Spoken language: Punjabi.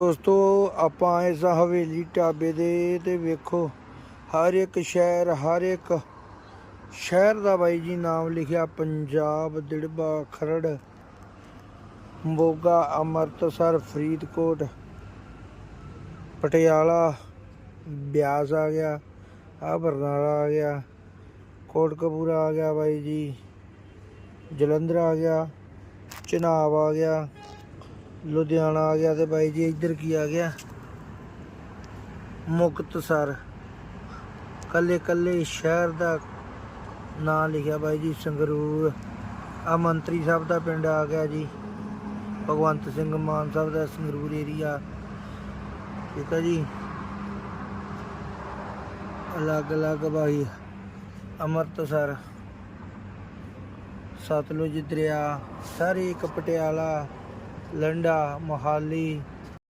ਦੋਸਤੋ, ਆਪਾਂ ਇਸ ਹਵੇਲੀ ਢਾਬੇ ਦੇ ਤੇ ਵੇਖੋ, ਹਰ ਇੱਕ ਸ਼ਹਿਰ, ਹਰ ਇੱਕ ਸ਼ਹਿਰ ਦਾ ਬਾਈ ਜੀ ਨਾਮ ਲਿਖਿਆ, ਪੰਜਾਬ, ਦਿੜਬਾ, ਖਰੜ, ਮੋਗਾ, ਅੰਮ੍ਰਿਤਸਰ, ਫਰੀਦਕੋਟ, ਪਟਿਆਲਾ, ਬਿਆਸ ਆ ਗਿਆ ਆ ਬਰਨਾਲਾ ਆ ਗਿਆ, ਕੋਟਕਪੂਰਾ ਆ ਗਿਆ ਬਾਈ ਜੀ, ਜਲੰਧਰ ਆ ਗਿਆ, ਚਨਾਬ ਆ ਗਿਆ। ਲੁਧਿਆਣਾ ਆ ਗਿਆ ਤੇ ਬਾਈ ਜੀ ਇੱਧਰ ਕੀ ਆ ਗਿਆ? ਮੁਕਤਸਰ। ਕੱਲੇ ਕੱਲੇ ਸ਼ਹਿਰ ਦਾ ਨਾਂ ਲਿਖਿਆ ਬਾਈ ਜੀ ਸੰਗਰੂਰ। ਆ ਮੰਤਰੀ ਸਾਹਿਬ ਦਾ ਪਿੰਡ ਆ ਗਿਆ ਜੀ। ਭਗਵੰਤ ਸਿੰਘ ਮਾਨ ਸਾਹਿਬ ਦਾ ਸੰਗਰੂਰ ਏਰੀਆ ਠੀਕ ਹੈ ਜੀ। ਅਲੱਗ ਅਲੱਗ ਬਾਈ, ਅੰਮ੍ਰਿਤਸਰ, ਸਤਲੁਜ ਦਰਿਆ, ਸਾਰੇ ਇੱਕ ਪਟਿਆਲਾ। લંડા મોહાલી